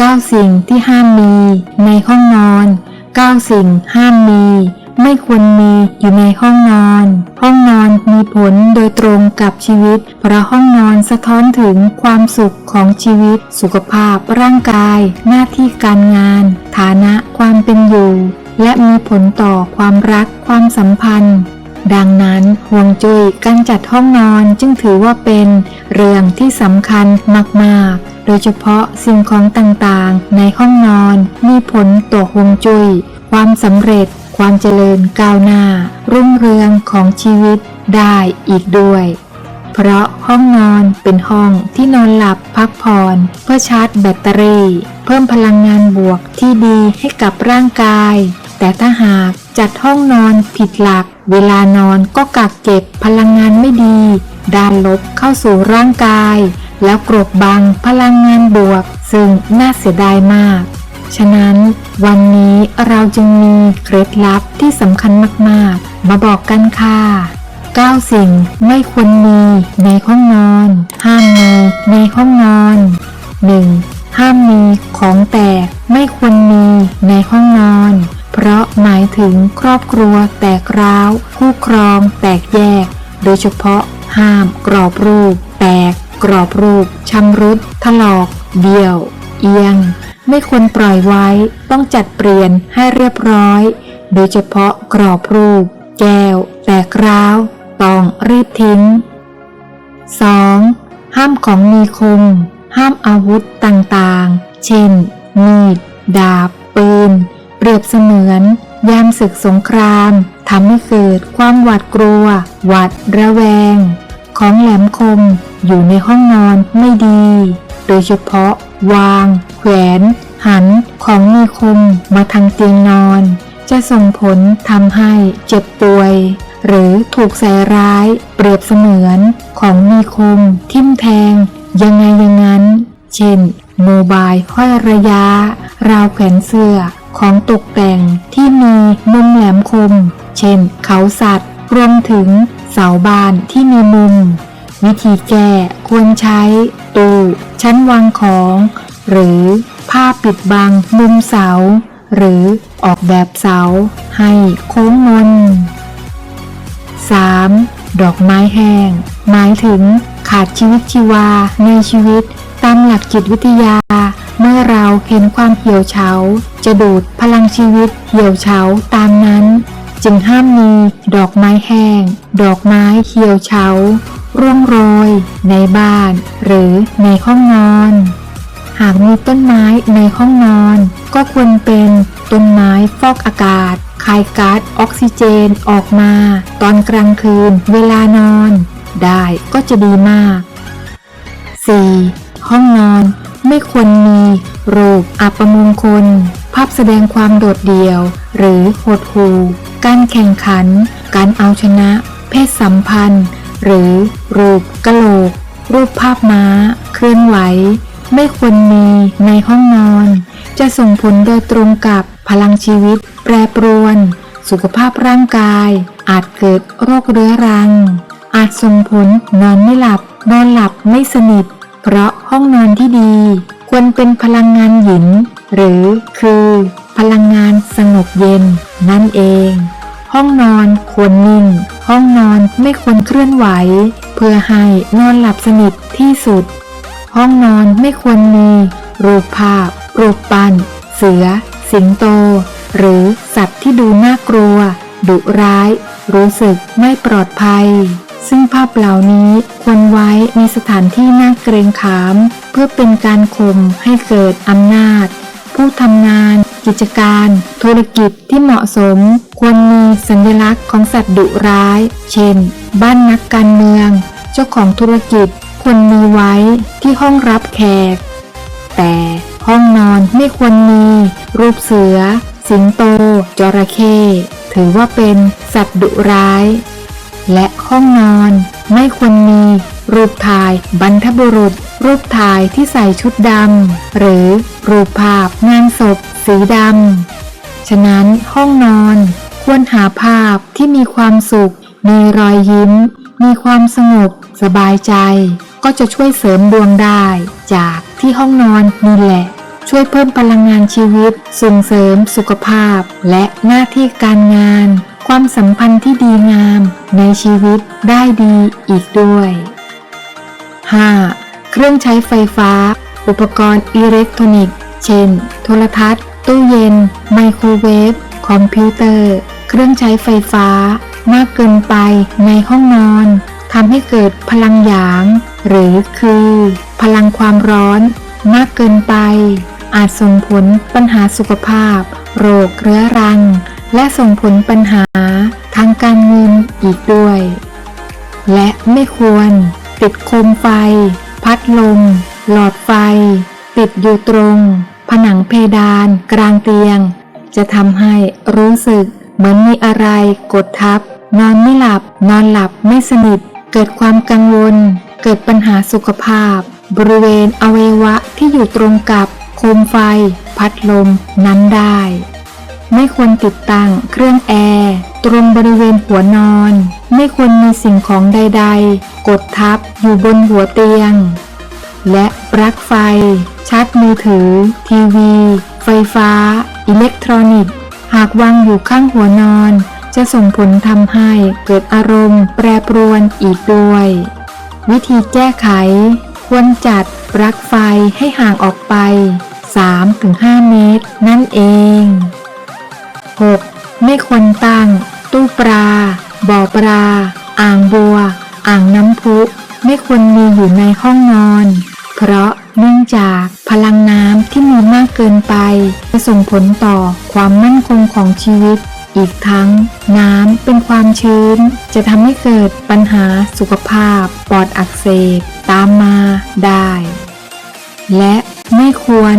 9 สิ่งที่ห้ามมี ในห้องนอน 9 สิ่งห้ามมี ไม่ควรมีอยู่ในห้องนอน ห้องนอนมีผลโดยตรงกับชีวิต เพราะห้องนอนสะท้อนถึงความสุขของชีวิต สุขภาพร่างกาย หน้าที่การงาน ฐานะความเป็นอยู่ และมีผลต่อความรักความสัมพันธ์ดังนั้นห่วงจุ้ยการจัดห้องนอนจึงถือว่าเป็นเรื่องที่สำคัญมาก ๆ ดยเฉพาะสิ่งของต่างๆ ในห้องนอน มีผลต่อห่วงจุ้ยความสำเร็จ ความเจริญก้าวหน้า รุ่งเรืองของชีวิตได้อีกด้วย เพราะห้องนอนเป็นห้องที่นอนหลับพักผ่อนเพื่อชาร์จแบตเตอรี่ เพิ่มพลังงานบวกที่ดีให้กับร่างกาย แต่ถ้าหากจัดห้องนอนผิดหลัก เวลานอนก็กักเก็บพลังงานไม่ดี ด้านลบเข้าสู่ร่างกาย แล้วกรบบังพลังงานบวก ซึ่งน่าเสียดายมาก ฉะนั้นวันนี้เราจึงมีเคล็ดลับที่สำคัญมากๆ มาบอกกันค่ะ 9 สิ่งไม่ควรมีในห้องนอน ห้ามมีในห้องนอน 1. ห้ามมีของแตกไม่ควรมีในห้องนอนเพราะหมายถึงครอบครัวแตกร้าวคู่ครองแตกแยก โดยเฉพาะห้ามกรอบรูป แตก กรอบรูปชำรุดถลอกเดี่ยว เอียง ไม่ควรปล่อยไว้ ต้องจัดเปลี่ยนให้เรียบร้อย โดยเฉพาะกรอบรูป แก้ว แตกร้าว ต้องรีบทิ้ง 2. ห้ามของมีคม ห้ามอาวุธต่างๆ เช่น มีด ดาบ ปืน เปรียบเสมือน ยามศึกสงครามทำให้เกิดความหวาดกลัว หวาดระแวง ของแหลมคมอยู่ในห้องนอนไม่ดี โดยเฉพาะ วางแขวน หัน ของมีคมมาทางเตียงนอน จะส่งผลทำให้เจ็บป่วย หรือถูกใส่ร้าย เปรียบเสมือน ของมีคม ทิ่มแทง ยังไงย่างนั้น เช่น โมบายห้อยระยะ ราวแขวนเสื้อ ของตกแต่งที่มีมุมแหลมคม เช่น เขาสัตว์ รวมถึงเสาบานที่มีมุม วิธีแก้ควรใช้ ตู้ชั้นวางของ หรือผ้าปิดบังมุมเสา หรือออกแบบเสาให้โค้งมน 3. ดอกไม้แห้ง หมายถึงขาดชีวิตชีวาในชีวิต ตามหลักจิตวิทยา เมื่อเราเห็นความเหี่ยวเฉา จะดูดพลังชีวิตเหี่ยวเฉาตามนั้น จึงห้ามมีดอกไม้แห้ง ดอกไม้เหี่ยวเฉาร่วงโรย ในบ้าน หรือในห้องนอน หากมีต้นไม้ในห้องนอน ก็ควรเป็นต้นไม้ฟอกอากาศคายก๊าซออกซิเจนออกมา ตอนกลางคืนเวลานอน ได้ก็จะดีมาก 4. ห้องนอนไม่ควรมีรูปอัปมงคล ภาพแสดงความโดดเดี่ยว หรือหดหู่ การแข่งขัน การเอาชนะ เพศสัมพันธ์ หรือรูปกะโหลก รูปภาพม้า เคลื่อนไหว ไม่ควรมีในห้องนอน จะส่งผลโดยตรงกับพลังชีวิต แปรปรวน สุขภาพร่างกาย อาจเกิดโรคเรื้อรัง อาจส่งผลนอนไม่หลับ นอนหลับไม่สนิท เพราะห้องนอนที่ดี ควรเป็นพลังงานหยิน หรือคือ พลังงานสงบเย็น นั่นเอง ห้องนอนควรนิ่ง ห้องนอนไม่ควรเคลื่อนไหว เพื่อให้นอนหลับสนิทที่สุด ห้องนอนไม่ควรมี รูปภาพ รูปปั้น เสือ สิงโต หรือสัตว์ที่ดูน่ากลัว ดุร้าย รู้สึกไม่ปลอดภัย ซึ่งภาพเหล่านี้ควรไว้ในสถานที่น่าเกรงขาม เพื่อเป็นการข่มให้เกิดอำนาจ ผู้ทำงาน กิจการ ธุรกิจที่เหมาะสม ควรมีสัญลักษณ์ของสัตว์ดุร้าย เช่น บ้านนักการเมือง เจ้าของธุรกิจควรมีไว้ที่ห้องรับแขก แต่ห้องนอนไม่ควรมี รูปเสือ สิงโต จระเข้ถือว่าเป็นสัตว์ดุร้าย และห้องนอนไม่ควรมี รูปถ่ายบรรทบุรุษ รูปถ่ายที่ใส่ชุดดำ หรือรูปภาพงานศพ สีดำ ฉะนั้นห้องนอน ควรหาภาพที่มีความสุข มีรอยยิ้ม มีความสงบ สบายใจ ก็จะช่วยเสริมดวงได้ จากที่ห้องนอนนี่แหละ ช่วยเพิ่มพลังงานชีวิต ส่งเสริมสุขภาพ และหน้าที่การงาน ความสัมพันธ์ที่ดีงาม ในชีวิตได้ดีอีกด้วย 5. เครื่องใช้ไฟฟ้า อุปกรณ์อิเล็กทรอนิกส์ เช่น โทรทัศน์ ตู้เย็น ไมโครเวฟ คอมพิวเตอร์ เครื่องใช้ไฟฟ้า มากเกินไปในห้องนอนทำให้เกิดพลังหยาง หรือคือ พลังความร้อน มากเกินไป อาจส่งผลปัญหาสุขภาพ โรคเรื้อรัง และส่งผลปัญหาทางการเงินอีกด้วย และไม่ควร ติดโคมไฟ พัดลม หลอดไฟ ติดอยู่ตรง ผนังเพดาน กลางเตียง จะทำให้รู้สึก เหมือนมีอะไรกดทับ นอนไม่หลับ นอนหลับไม่สนิท เกิดความกังวล เกิดปัญหาสุขภาพ บริเวณอวัยวะที่อยู่ตรงกับโคมไฟ พัดลมนั้นได้ ไม่ควรติดตั้งเครื่องแอร์ตรงบริเวณหัวนอน ไม่ควรมีสิ่งของใด ๆ กดทับอยู่บนหัวเตียง และปลั๊กไฟ ชาร์จมือถือ ทีวี ไฟฟ้า อิเล็กทรอนิกส์ หากวางอยู่ข้างหัวนอน จะส่งผลทำให้เกิดอารมณ์ แปรปรวนอีกด้วย วิธีแก้ไข ควรจัดปลั๊กไฟให้ห่างออกไป 3-5 เมตร นั่นเอง 6. ไม่ควรตั้ง ตู้ปลา บ่อปลา อ่างบัว อ่างน้ำพุ ไม่ควรมีอยู่ในห้องนอน เพราะเนื่องจากพลังน้ำที่มีมากเกินไป จะส่งผลต่อความมั่นคงของชีวิต อีกทั้ง น้ำเป็นความชื้น จะทำให้เกิดปัญหาสุขภาพ ปอดอักเสบ ตามมาได้ และไม่ควร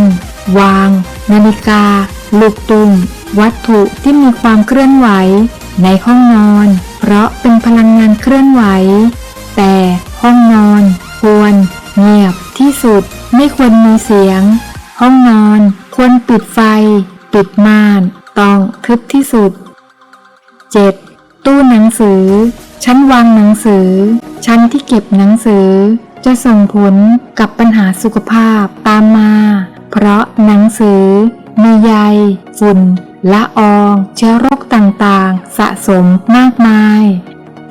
วาง นาฬิกา ลูกตุ้มวัตถุที่มีความเคลื่อนไหว ในห้องนอน เพราะเป็นพลังงานเคลื่อนไหว แต่ห้องนอนควร เงียบที่สุดไม่ควรมีเสียง ห้องนอน ควรปิดไฟ ปิดม่าน ต้องทึบที่สุด 7. ตู้หนังสือ ชั้นวางหนังสือ ชั้นที่เก็บหนังสือ จะส่งผลกับปัญหาสุขภาพตามมา เพราะหนังสือ มีใย ฝุ่น ละออง เชื้อโรคต่างๆ สะสมมากมาย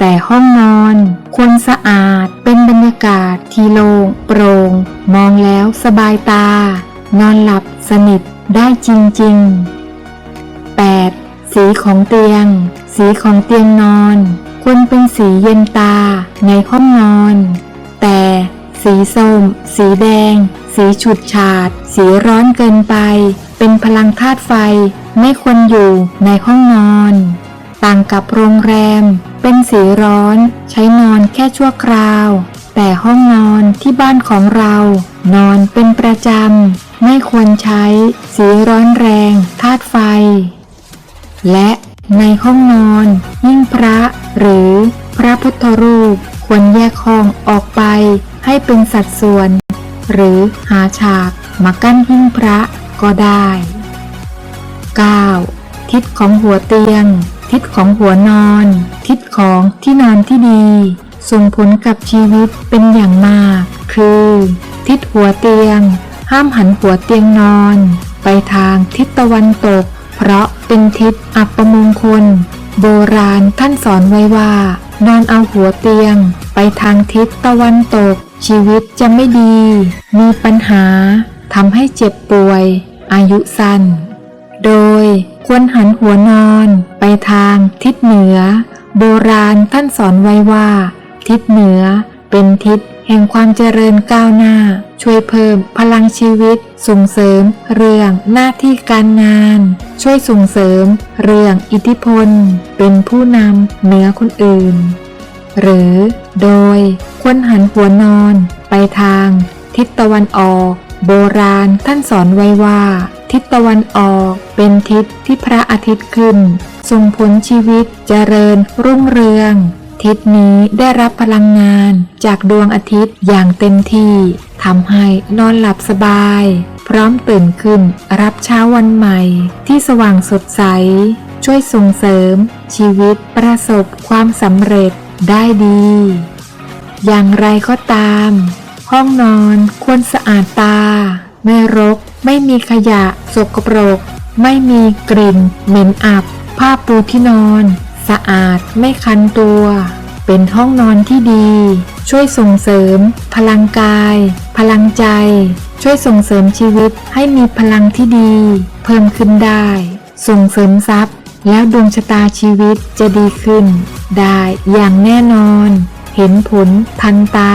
แต่ห้องนอน ควรสะอาดเป็นบรรยากาศที่โล่งโปร่งมองแล้วสบายตา นอนหลับสนิทได้จริงๆ 8. สีของเตียง สีของเตียงนอน ควรเป็นสีเย็นตาในห้องนอน แต่สีส้ม สีแดง สีฉุดฉาด สีร้อนเกินไป เป็นพลังธาตุไฟ ไม่ควรอยู่ในห้องนอน ต่างกับโรงแรม เป็นสีร้อนใช้นอนแค่ชั่วคราว แต่ห้องนอนที่บ้านของเรา นอนเป็นประจำ ไม่ควรใช้สีร้อนแรงธาตุไฟ และในห้องนอน ยิ่งพระหรือพระพุทธรูปควรแยกห้องออกไปให้เป็นสัดส่วน หรือหาฉากมากั้นหิ้งพระก็ได้ 9. ทิศของหัวเตียง ทิศของหัวนอน ทิศของที่นอนที่ดี ส่งผลกับชีวิตเป็นอย่างมาก คือ ทิศหัวเตียง ห้ามหันหัวเตียงนอน ไปทางทิศตะวันตก เพราะเป็นทิศอัปมงคล โบราณท่านสอนไว้ว่า นอนเอาหัวเตียง ไปทางทิศตะวันตก ชีวิตจะไม่ดี มีปัญหาทำให้เจ็บป่วย อายุสั้น โดยควรหันหัวนอนไปทางทิศเหนือ โบราณท่านสอนไว้ว่า ทิศเหนือเป็นทิศแห่งความเจริญก้าวหน้า ช่วยเพิ่มพลังชีวิต ส่งเสริมเรื่องหน้าที่การงาน ช่วยส่งเสริมเรื่องอิทธิพล เป็นผู้นำเหนือคนอื่น หรือโดยควรหันหัวนอนไปทาง ทิศตะวันออก โบราณท่านสอนไว้ว่า ทิศตะวันออกเป็นทิศที่พระอาทิตย์ขึ้น ส่งผลชีวิตเจริญรุ่งเรือง ทิศนี้ได้รับพลังงานจากดวงอาทิตย์อย่างเต็มที่ทำให้นอนหลับสบาย พร้อมตื่นขึ้นรับเช้าวันใหม่ ที่สว่างสดใส ช่วยส่งเสริม ชีวิตประสบความสำเร็จได้ดี อย่างไรก็ตาม ห้องนอนควรสะอาดตา ไม่รก ไม่มีขยะ สกปรก ไม่มีกลิ่น เหม็นอับ ผ้าปูที่นอน สะอาด ไม่คันตัว เป็นห้องนอนที่ดี ช่วยส่งเสริม พลังกาย พลังใจ ช่วยส่งเสริมชีวิตให้มีพลังที่ดี เพิ่มขึ้นได้ ส่งเสริมทรัพย์ แล้วดวงชะตาชีวิตจะดีขึ้น ได้อย่างแน่นอน เห็นผลทันตา